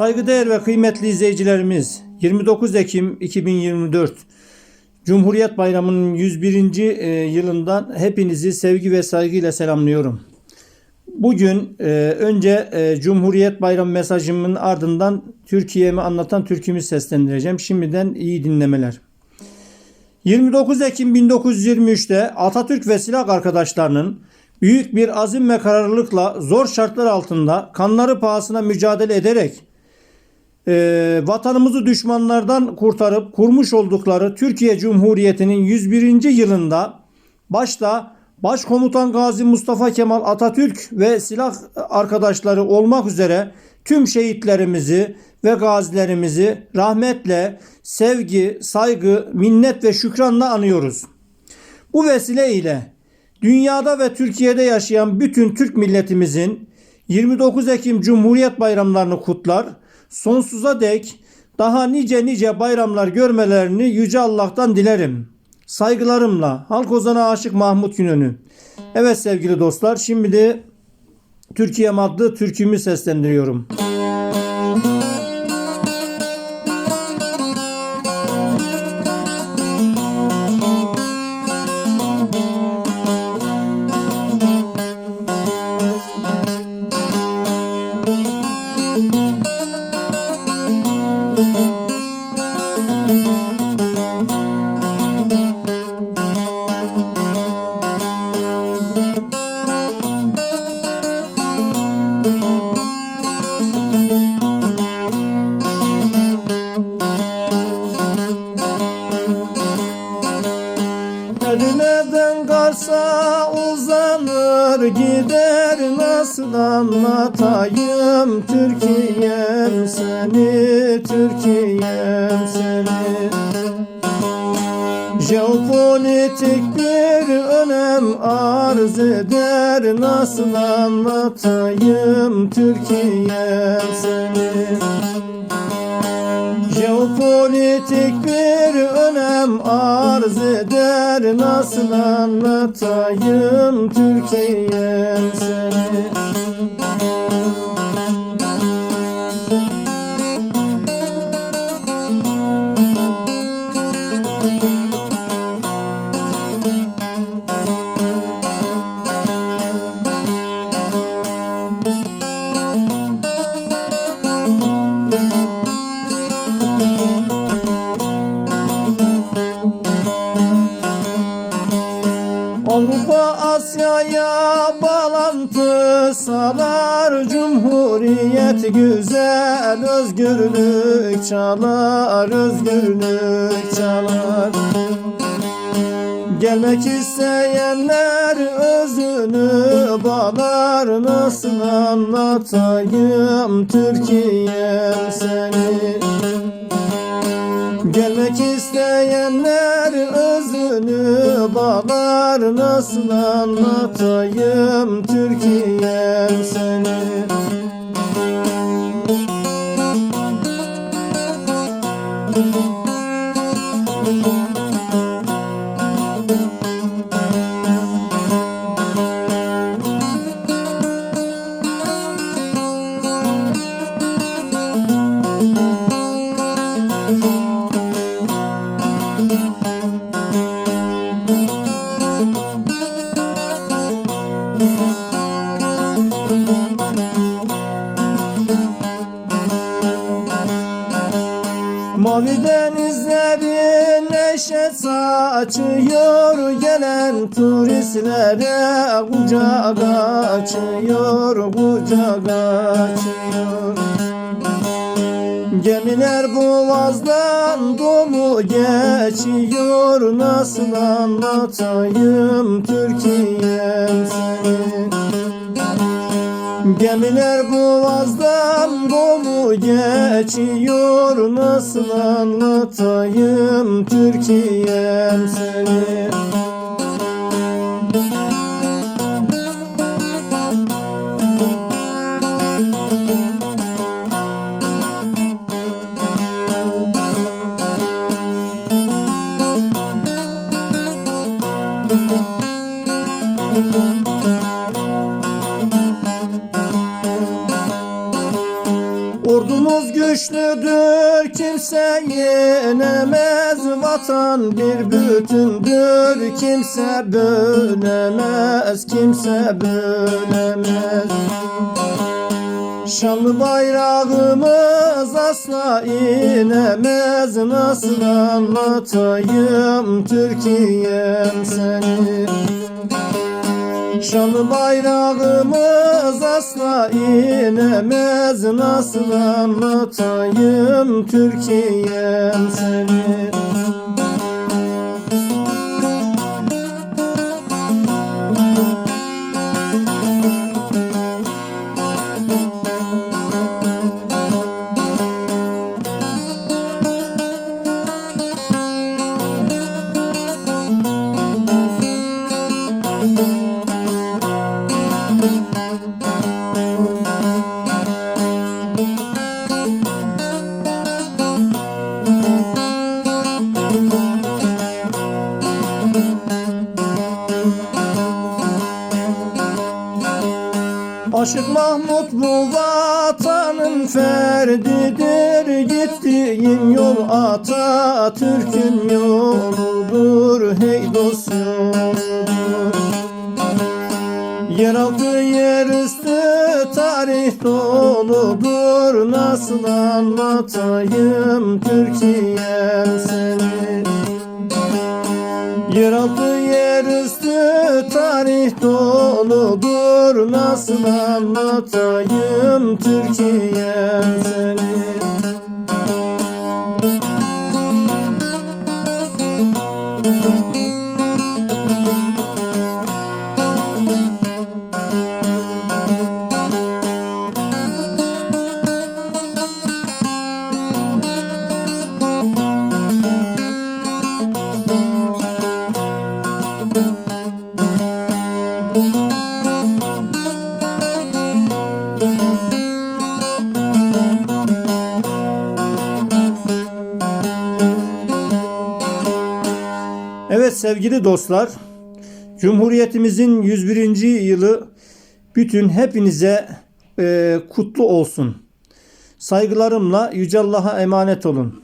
Saygıdeğer ve kıymetli izleyicilerimiz 29 Ekim 2024 Cumhuriyet Bayramı'nın 101. e, yılından hepinizi sevgi ve saygıyla selamlıyorum. Bugün e, önce e, Cumhuriyet Bayramı mesajımın ardından Türkiye'mi anlatan türkümü seslendireceğim. Şimdiden iyi dinlemeler. 29 Ekim 1923'te Atatürk ve silah arkadaşlarının büyük bir azim ve kararlılıkla zor şartlar altında kanları pahasına mücadele ederek e, vatanımızı düşmanlardan kurtarıp kurmuş oldukları Türkiye Cumhuriyeti'nin 101. yılında başta Başkomutan Gazi Mustafa Kemal Atatürk ve silah arkadaşları olmak üzere tüm şehitlerimizi ve gazilerimizi rahmetle, sevgi, saygı, minnet ve şükranla anıyoruz. Bu vesile ile dünyada ve Türkiye'de yaşayan bütün Türk milletimizin 29 Ekim Cumhuriyet bayramlarını kutlar, sonsuza dek daha nice nice bayramlar görmelerini Yüce Allah'tan dilerim. Saygılarımla Halk Ozan'a Aşık Mahmut Günönü. Evet sevgili dostlar şimdi de Türkiye adlı türkümü seslendiriyorum. Elimden karsa uzanır gider nasıl anlatayım? Türkiye'm seni Türkiye'm seni. Jeopolitik bir önem arz eder Nasıl anlatayım? Türkiye'm seni Jeopolitik bir önem arz eder. Nasıl anlatayım Türkiye'm seni bağlantı sağlar Cumhuriyet güzel özgürlük çalar Özgürlük çalar. Gelmek isteyenler özünü bağlar Nasıl anlatayım Türkiye'm seni? Gelmek isteyenler bağlar Nasıl anlatayım Türkiye'm seni Mavi denizlerin neşe saçıyor. Gelen turistlere kucak açıyor Kucak açıyor. Gemiler boğazdan dolu geçiyor. Nasıl anlatayım Türkiye'm seni Gemiler boğazdan dolu geçiyor? Nasıl anlatayım Türkiye'm seni Ordumuz güçlüdür kimse yenemez. Vatan bir bütündür kimse bölemez Kimse bölemez Şanlı bayrağımız asla inemez. Nasıl anlatayım Türkiye'm seni Şanlı bayrağımız asla inemez. Nasıl anlatayım Türkiye'm seni Aşık Mahmut bu vatanın ferdidir. Gittiğin yol Atatürk'ün yoludur. Hey dost Yeraltı yerüstü tarih doludur. Nasıl anlatayım Türkiye'm seni? Yeraltı yerüstü tarih doludur. Nasıl anlatayım Türkiye'm seni Evet sevgili dostlar, Cumhuriyetimizin 101. yılı bütün hepinize e, kutlu olsun. Saygılarımla Yüce Allah'a emanet olun.